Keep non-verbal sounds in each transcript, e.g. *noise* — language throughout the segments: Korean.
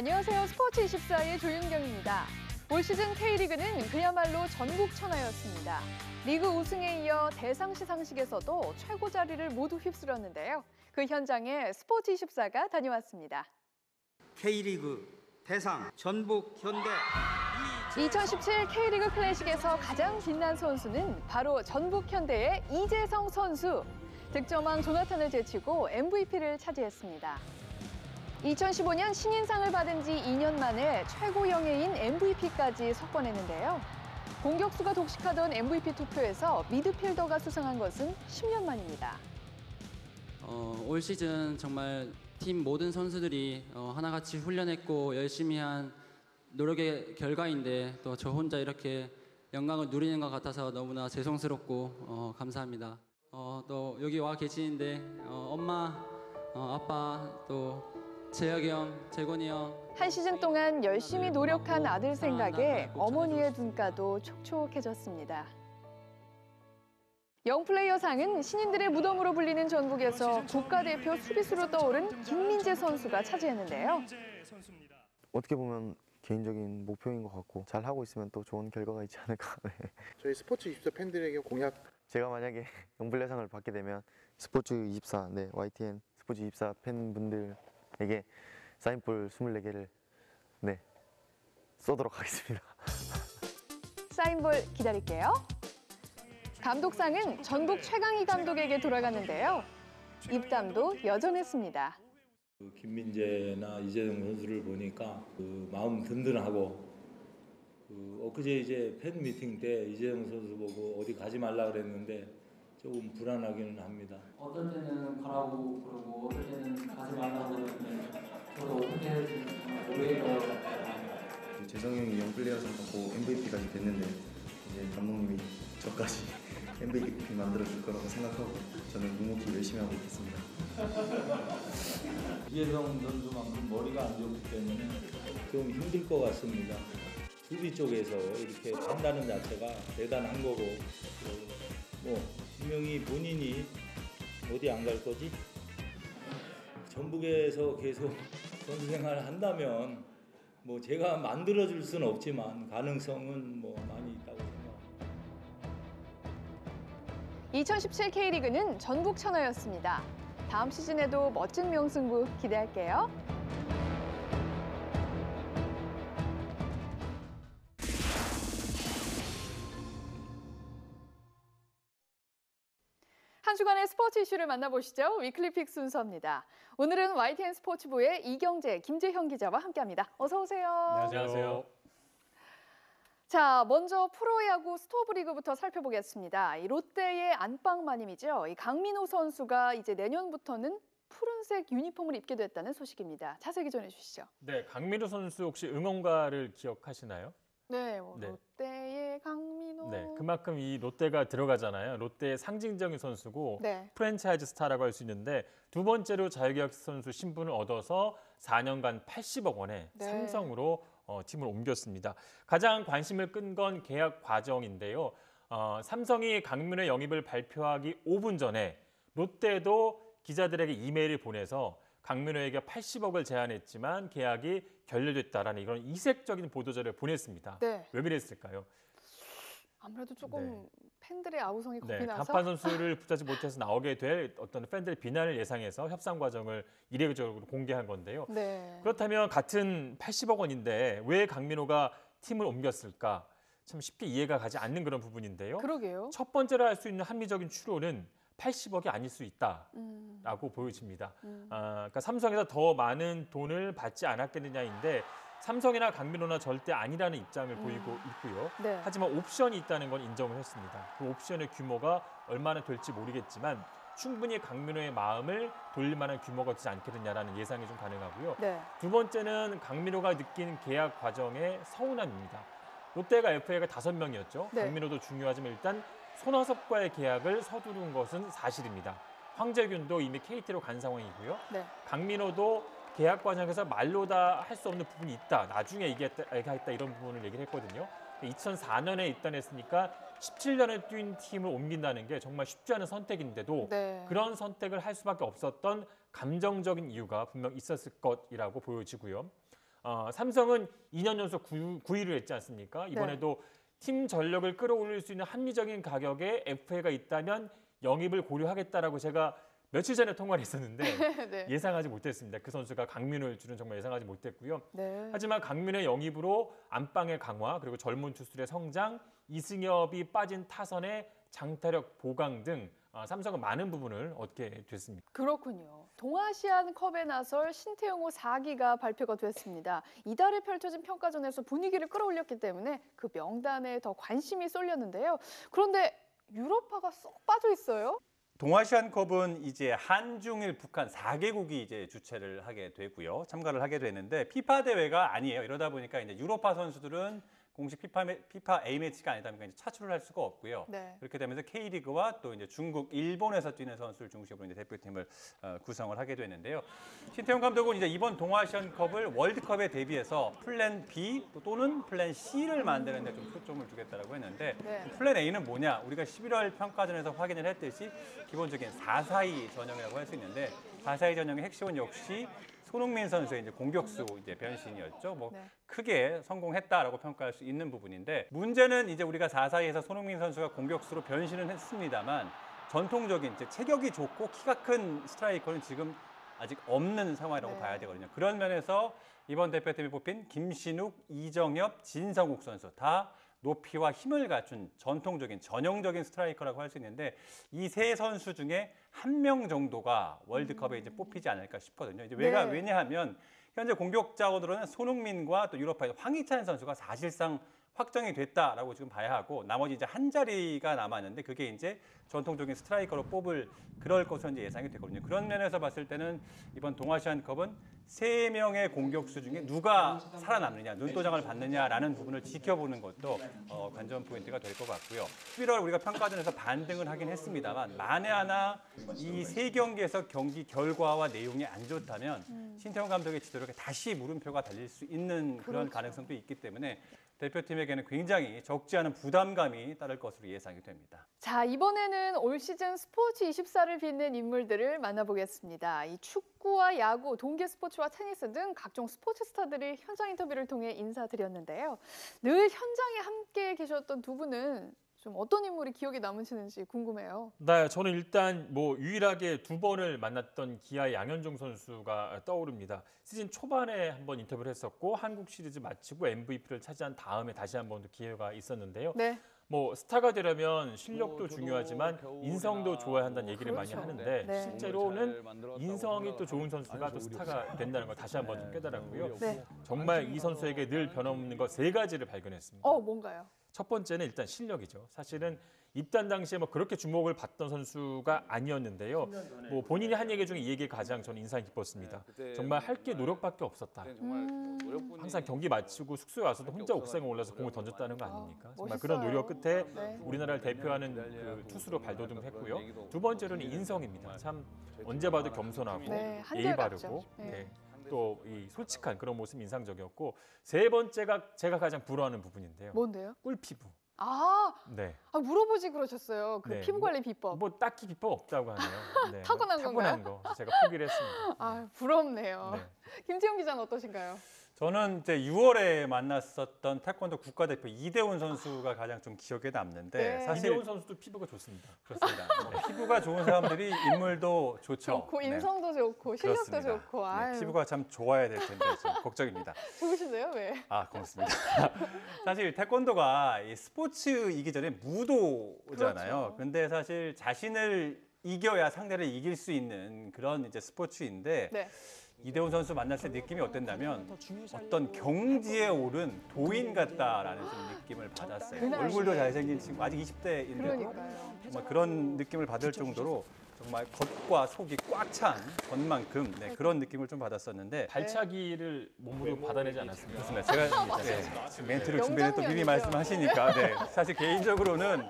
안녕하세요. 스포츠 24의 조윤경입니다. 올 시즌 K리그는 그야말로 전국 천하였습니다. 리그 우승에 이어 대상 시상식에서도 최고 자리를 모두 휩쓸었는데요. 그 현장에 스포츠 24가 다녀왔습니다. K리그 대상 전북 현대 2017 K리그 클래식에서 가장 빛난 선수는 바로 전북 현대의 이재성 선수. 득점왕 조나탄을 제치고 MVP를 차지했습니다. 2015년 신인상을 받은 지 2년 만에 최고 영예인 MVP까지 석권했는데요. 공격수가 독식하던 MVP 투표에서 미드필더가 수상한 것은 10년 만입니다. 어, 올 시즌 정말 팀 모든 선수들이 어, 하나같이 훈련했고 열심히 한 노력의 결과인데 또 저 혼자 이렇게 영광을 누리는 것 같아서 너무나 죄송스럽고 어, 감사합니다. 어, 또 여기 와 계시는데 어, 엄마, 어, 아빠, 또 재혁이 형, 재곤이 형. 한 시즌 동안 열심히 노력한 아들 생각에 어머니의 눈가도 촉촉해졌습니다. 영플레이어상은 신인들의 무덤으로 불리는 전북에서 국가대표 수비수로 떠오른 김민재 선수가 차지했는데요. 어떻게 보면 개인적인 목표인 것 같고 잘 하고 있으면 또 좋은 결과가 있지 않을까. 네. *laughs* 저희 스포츠 24 팬들에게 공약 제가 만약에 *laughs* 영블레상을 받게 되면 스포츠 24, 네 YTN 스포츠 24 팬분들 에게 사인볼 24개를 네 쏘도록 하겠습니다. *laughs* 사인볼 기다릴게요. 감독상은 전북 최강희 감독에게 돌아갔는데요. 입담도 여전했습니다. 그 김민재나 이재동 선수를 보니까 그 마음 든든하고 그 엊그제 이제 팬 미팅 때 이재동 선수 보고 어디 가지 말라 그랬는데 조금 불안하기는 합니다. 어떤 때는 가라고 재성이 형이 영플레이어상 받고 MVP까지 됐는데 이제 감독님이 저까지 MVP 만들어 줄 거라고 생각하고 저는 묵묵히 열심히 하고 있겠습니다. *laughs* 이재동 선수만큼 머리가 안 좋기 때문에 좀 힘들 것 같습니다. 수비 쪽에서 이렇게 한다는 자체가 대단한 거고 또뭐 분명히 본인이 어디 안 갈 거지? 전북에서 계속 *laughs* 선수 생활을 한다면 뭐 제가 만들어 줄 수는 없지만 가능성은 뭐 많이 있다고 생각합니다. 2017 K리그는 전북 천하였습니다. 다음 시즌에도 멋진 명승부 기대할게요. 한 주간의 스포츠 이슈를 만나보시죠. 위클리픽 순서입니다. 오늘은 YTN 스포츠부의 이경재, 김재형 기자와 함께합니다. 어서 오세요. 안녕하세요. 자, 먼저 프로야구 스토브리그부터 살펴보겠습니다. 이 롯데의 안방 마님이죠. 이 강민호 선수가 이제 내년부터는 푸른색 유니폼을 입게 됐다는 소식입니다. 자세히 전해 주시죠. 네, 강민우 선수 혹시 응원가를 기억하시나요? 네, 뭐 네. 강민호. 네, 그만큼 이 롯데가 들어가잖아요. 롯데의 상징적인 선수고 네. 프랜차이즈 스타라고 할 수 있는데 두 번째로 자유계약 선수 신분을 얻어서 4년간 80억 원에 네. 삼성으로 어, 팀을 옮겼습니다. 가장 관심을 끈 건 계약 과정인데요. 어, 삼성이 강민우의 영입을 발표하기 5분 전에 롯데도 기자들에게 이메일을 보내서 강민호에게 80억을 제안했지만 계약이 결렬됐다라는 이런 이색적인 보도자를 보냈습니다. 네. 왜 그랬을까요? 아무래도 조금 팬들의 아우성이 겁이 네, 나서. 간판 선수를 *laughs* 붙잡지 못해서 나오게 될 어떤 팬들의 비난을 예상해서 협상 과정을 이례적으로 공개한 건데요. 네. 그렇다면 같은 80억 원인데 왜 강민호가 팀을 옮겼을까? 참 쉽게 이해가 가지 않는 그런 부분인데요. 그러게요. 첫 번째로 할 수 있는 합리적인 추론은 80억이 아닐 수 있다라고 음. 보여집니다. 음. 아, 그러니까 삼성에서 더 많은 돈을 받지 않았겠느냐인데 삼성이나 강민호나 절대 아니라는 입장을 보이고 있고요. 네. 하지만 옵션이 있다는 건 인정을 했습니다. 그 옵션의 규모가 얼마나 될지 모르겠지만 충분히 강민호의 마음을 돌릴 만한 규모가 되지 않겠느냐라는 예상이 좀 가능하고요. 네. 두 번째는 강민호가 느낀 계약 과정의 서운함입니다. 롯데가 FA가 다섯 명이었죠. 네. 강민호도 중요하지만 일단 손아섭과의 계약을 서두른 것은 사실입니다. 황재균도 이미 KT로 간 상황이고요. 네. 강민호도 계약 과정에서 말로 다 할 수 없는 부분이 있다. 나중에 얘기했다, 얘기했다 이런 부분을 얘기를 했거든요. 2004년에 입단했으니까 17년에 뛴 팀을 옮긴다는 게 정말 쉽지 않은 선택인데도 네. 그런 선택을 할 수밖에 없었던 감정적인 이유가 분명 있었을 것이라고 보여지고요. 어, 삼성은 2년 연속 9, 9위를 했지 않습니까? 이번에도 팀 전력을 끌어올릴 수 있는 합리적인 가격에 FA가 있다면 영입을 고려하겠다라고 제가 며칠 전에 통화를 했었는데 *laughs* 네. 예상하지 못했습니다. 그 선수가 강민호일 줄은 정말 예상하지 못했고요. 네. 하지만 강민의 영입으로 안방의 강화 그리고 젊은 투수들의 성장, 이승엽이 빠진 타선의 장타력 보강 등 아, 삼성은 많은 부분을 얻게 됐습니다. 그렇군요. 동아시안 컵에 나설 신태용호 4기가 발표가 됐습니다. 이달에 펼쳐진 평가전에서 분위기를 끌어올렸기 때문에 그 명단에 더 관심이 쏠렸는데요. 그런데 유럽파가 쏙 빠져 있어요. 동아시안컵은 이제 한중일 북한 4개국이 이제 주최를 하게 되고요. 참가를 하게 되는데 피파 대회가 아니에요. 이러다 보니까 이제 유로파 선수들은 공식 피파, 매- 피파 A 매치가 아니다 보니까 이제 차출을 할 수가 없고요. 네. 그렇게 되면서 K리그와 또 이제 중국, 일본에서 뛰는 선수를 중심으로 이제 대표팀을 어, 구성을 하게 되는데요. 신태용 감독은 이제 이번 동아시안컵을 월드컵에 대비해서 플랜 B 또는 플랜 C를 만드는 데 좀 초점을 두겠다라고 했는데 네. 플랜 A는 뭐냐? 우리가 11월 평가전에서 확인을 했듯이 기본적인 4-4-2 전형이라고 할 수 있는데 4-4-2 전형의 핵심은 역시 손흥민 선수의 이제 공격수 이제 변신이었죠. 뭐 네. 크게 성공했다라고 평가할 수 있는 부분인데 문제는 이제 우리가 4-4-2에서 손흥민 선수가 공격수로 변신은 했습니다만 전통적인 이제 체격이 좋고 키가 큰 스트라이커는 지금 아직 없는 상황이라고 네. 봐야 되거든요. 그런 면에서 이번 대표팀에 뽑힌 김신욱, 이정엽, 진성욱 선수 다 높이와 힘을 갖춘 전통적인 전형적인 스트라이커라고 할 수 있는데 이 세 선수 중에 한 명 정도가 월드컵에 이제 뽑히지 않을까 싶거든요. 이제 왜가 네. 왜냐하면 현재 공격 자원으로는 손흥민과 또 유로파에서 황희찬 선수가 사실상 확정이 됐다라고 지금 봐야 하고 나머지 이제 한 자리가 남았는데 그게 이제 전통적인 스트라이커로 뽑을 그럴 것으로 이제 예상이 되거든요. 그런 면에서 봤을 때는 이번 동아시안컵은 세 명의 공격수 중에 누가 살아남느냐, 눈도장을 받느냐라는 부분을 지켜보는 것도 어, 관전 포인트가 될 것 같고요. 11월 우리가 평가전에서 반등을 하긴 했습니다만 만에 하나 이 세 경기에서 경기 결과와 내용이 안 좋다면 신태용 감독의 지도력에 다시 물음표가 달릴 수 있는 그런 그렇죠. 가능성도 있기 때문에 대표팀에게는 굉장히 적지 않은 부담감이 따를 것으로 예상이 됩니다. 자, 이번에는 올 시즌 스포츠 24를 빛낸 인물들을 만나보겠습니다. 이 축구 와 야구, 동계 스포츠와 테니스 등 각종 스포츠 스타들이 현장 인터뷰를 통해 인사드렸는데요. 늘 현장에 함께 계셨던 두 분은 좀 어떤 인물이 기억에 남으시는지 궁금해요. 네, 저는 일단 뭐 유일하게 두 번을 만났던 기아의 양현종 선수가 떠오릅니다. 시즌 초반에 한번 인터뷰를 했었고 한국 시리즈 마치고 MVP를 차지한 다음에 다시 한번 기회가 있었는데요. 네. 뭐 스타가 되려면 실력도 중요하지만 인성도 좋아야 한다는 얘기를 많이 그렇죠. 하는데 네. 실제로는 인성이 또 좋은 선수가 또 스타가 된다는 걸 다시 한번 좀 깨달았고요. 네. 정말 이 선수에게 늘 변함없는 것 세 가지를 발견했습니다. 어, 뭔가요? 첫 번째는 일단 실력이죠. 사실은 입단 당시에 뭐 그렇게 주목을 받던 선수가 아니었는데요. 뭐 본인이 한 얘기 중에 이 얘기가 가장 저는 인상 깊었습니다. 정말 할 게 노력밖에 없었다. 음. 항상 경기 마치고 숙소에 와서도 혼자 옥상에 올라서 공을 던졌다는 거 아닙니까? 정말 멋있어요. 그런 노력 끝에 네. 우리나라를 대표하는 그 투수로 발돋움을 했고요. 두 번째로는 인성입니다. 참 언제 봐도 겸손하고 네, 예의. 바르고 네. 네. 또이 솔직한 그런 모습이 인상적이었고 세 번째가 제가 가장 부러워하는 부분인데요. 뭔데요? 꿀 피부. 아, 네. 아, 물어보지 그러셨어요. 그 네, 피부 관리 비법. 뭐 딱히 비법 없다고 하네요. 네, 타고난 타고난 거 제가 포기를 했습니다. 아, 부럽네요. 네. *laughs* 김태형 기자는 어떠신가요? 저는 이제 6월에 만났었던 태권도 국가대표 이대훈 선수가 가장 좀 기억에 남는데 네. 사실 이대훈 선수도 피부가 좋습니다. 그렇습니다. 네, 피부가 좋은 사람들이 인물도 좋죠. 좋고 네, 인성도 좋고 실력도 그렇습니다. 좋고 네, 아유 피부가 참 좋아야 될 텐데 좀 걱정입니다. *laughs* 좋으신데요 왜? 아 고맙습니다. *laughs* 사실 태권도가 이 스포츠이기 전에 무도잖아요. 그렇죠. 근데 사실 자신을 이겨야 상대를 이길 수 있는 그런 이제 스포츠인데 네. 이대훈 선수 만났을 때 느낌이 어땠냐면 어떤 경지에 오른 도인 같다라는 좀 느낌을 받았어요. 얼굴도 잘생긴 친구 아직 20대인데도 그러니까요. 정말 그런 느낌을 받을 정도로 정말 겉과 속이 꽉 찬 것만큼 네, 그런 느낌을 좀 받았었는데 발차기를 몸으로 받아내지 않았습니다. 그렇습니다. 제가 네, 지금 멘트를 준비를 또 미리. 말씀하시니까 네, 사실 개인적으로는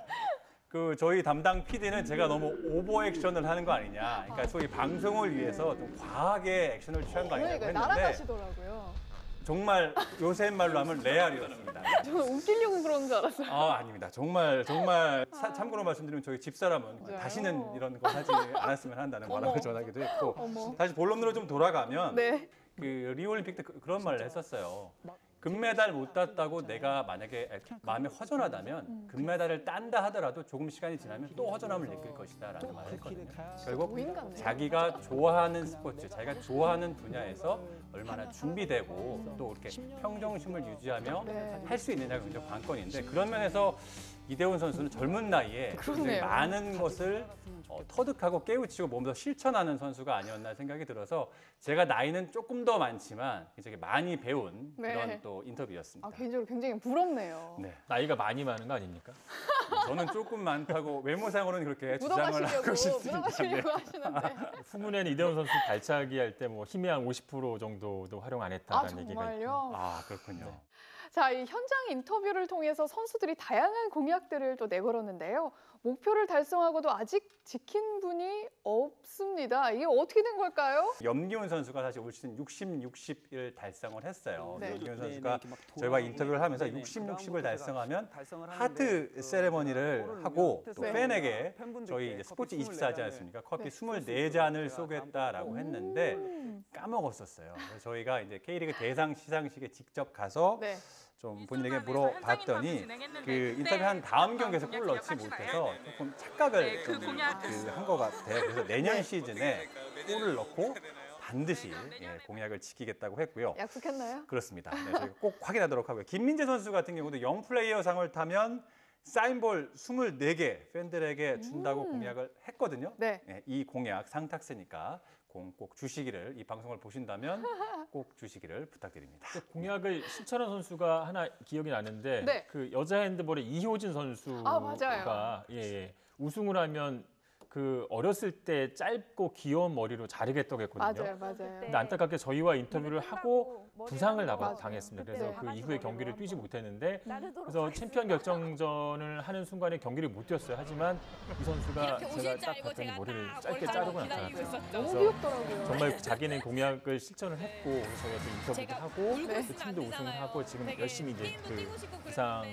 그 저희 담당 PD는 제가 너무 오버 액션을 하는 거 아니냐. 그러니까 소위 방송을 위해서 좀 과하게 액션을 취한 거 아니냐고 그러니까 했는데 날아가시더라고요. 정말 요새 말로 하면 레알이었습니다. *laughs* 저는 웃기려고 그러는 줄 알았어요. 아 아닙니다. 정말 정말 사- 참고로 말씀드리면 저희 집사람은 진짜요? 다시는 이런 거 하지 않았으면 한다는 어머. 바람을 전하기도 했고 어머. 다시 본론으로 좀 돌아가면 네. 그 리오올림픽 때 그- 그런 말을 했었어요. 금메달 못 땄다고 내가 만약에 마음이 허전하다면 금메달을 딴다 하더라도 조금 시간이 지나면 또 허전함을 느낄 것이다 라는 말을 했거든요. 결국. 자기가 좋아하는 스포츠, 자기가 좋아하는 분야에서 얼마나 준비되고 또 이렇게 평정심을 유지하며 네. 할수 있느냐가 굉장히 관건인데 그런 면에서 이대훈 선수는 젊은 나이에 굉장히. 많은 것을 어, 터득하고 깨우치고 몸에서 실천하는 선수가 아니었나 생각이 들어서 제가 나이는 조금 더 많지만 굉장히 많이 배운 네. 그런 또 인터뷰였습니다. 아, 개인적으로 굉장히 부럽네요. 네, 나이가 많이 많은 거 아닙니까? *laughs* 저는 조금 많다고 외모상으로는 그렇게 주장을 하고 싶습니다. 묻어가시려고 하시는데. *laughs* 후문에는 이대훈 선수 발차기 할 때 뭐 힘의 한 50% 정도도 활용 안아 했다는 얘기가 있고. 아 그렇군요. 자, 이 현장 인터뷰를 통해서 선수들이 다양한 공약들을 또 내걸었는데요. 목표를 달성하고도 아직 지킨 분이 없습니다. 이게 어떻게 된 걸까요? 염기훈 선수가 사실 올 시즌 60, 60을 달성을 했어요. 네. 염기훈 선수가 저희와 인터뷰를 하면서 60, 60을 달성하면 하트 세레머니를 하고 또 네. 팬에게 저희 이제 스포츠 24 하지 않습니까? 커피 24잔을 쏘겠다라고 했는데 음. 까먹었었어요. 그래서 저희가 이제 K리그 대상 시상식에 직접 가서 네. 좀 본인에게 물어봤더니 그 인터뷰 한 다음 경기에서 골 넣지 못해서 조금 착각을 그한 것 같아요. 그래서 내년 시즌에 골을 넣고 반드시 예, 공약을 지키겠다고 했고요. 약속했나요? 그렇습니다. 네, 저희가 꼭 확인하도록 하고요. 김민재 선수 같은 경우도 영 플레이어 상을 타면 사인볼 24개 팬들에게 준다고 음. 공약을 했거든요. 네. 예, 이 공약 상탁세니까 공 꼭 주시기를 이 방송을 보신다면 *laughs* 꼭 주시기를 부탁드립니다. 그 공약을 실천한 선수가 하나 기억이 나는데 네. 그 여자 핸드볼의 이효진 선수가 아, 맞아요. 예, 예. 우승을 하면 그 어렸을 때 짧고 귀여운 머리로 자르겠다고 했거든요. 맞아요, 맞아요. 근데 안타깝게 저희와 인터뷰를 하고 부상을 나-. 당했습니다. 그래서 네. 그 이후에 경기를 뛰지 못했는데 그래서 챔피언 결정전을 하는 순간에 경기를 못 뛰었어요. 하지만 이 선수가 제가 딱 봤더니 머리를 짧게 자르고 나타났어요. 너무 그래서 귀엽더라고요. 정말 자기는 공약을 실천을 했고 저희가 또 인터뷰도 하고 네. 그 팀도 우승을 하고 지금 열심히 이제 그 부상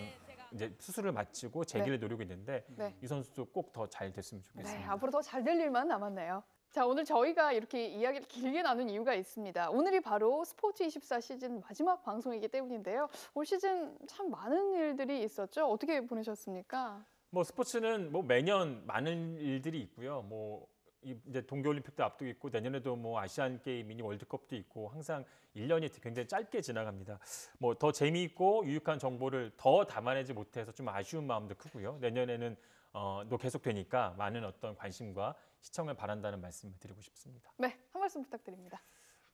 이제 수술을 마치고 재기를 노리고 있는데 네. 이 선수도 꼭 더 잘 됐으면 네, 좋겠습니다. 앞으로 더 잘 될 일만 남았네요. 자, 오늘 저희가 이렇게 이야기를 길게 나눈 이유가 있습니다. 오늘이 바로 스포츠 24 시즌 마지막 방송이기 때문인데요. 올 시즌 참 많은 일들이 있었죠. 어떻게 보내셨습니까? 뭐 스포츠는 뭐 매년 많은 일들이 있고요. 뭐 이- 이제 동계올림픽도 앞두고 있고 내년에도 뭐 아시안 게임, 미니 월드컵도 있고 항상 1년이 굉장히 짧게 지나갑니다. 뭐 더 재미있고 유익한 정보를 더 담아내지 못해서 좀 아쉬운 마음도 크고요. 내년에는 어, 또 계속되니까 많은 어떤 관심과 시청을 바란다는 말씀을 드리고 싶습니다. 네, 한 말씀 부탁드립니다.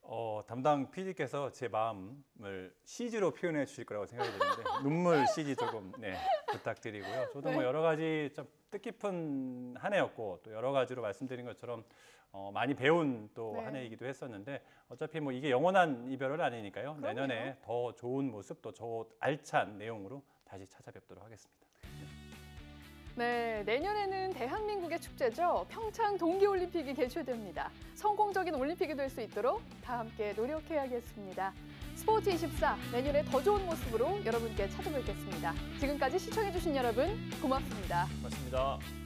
어, 담당 PD께서 제 마음을 CG로 표현해 주실 거라고 생각이 드는데 *laughs* 눈물 CG 조금 네, 부탁드리고요. 저도 뭐 여러 가지 좀 뜻깊은 한 해였고 또 여러 가지로 말씀드린 것처럼 어, 많이 배운 또 네. 한 해이기도 했었는데 어차피 뭐 이게 영원한 이별은 아니니까요. 내년에 더 좋은 모습 또 저 알찬 내용으로 다시 찾아뵙도록 하겠습니다. 네, 내년에는 대한민국의 축제죠. 평창 동계올림픽이 개최됩니다. 성공적인 올림픽이 될 수 있도록 다 함께 노력해야겠습니다. 스포츠 24 내년에 더 좋은 모습으로 여러분께 찾아뵙겠습니다. 지금까지 시청해주신 여러분 고맙습니다. 고맙습니다.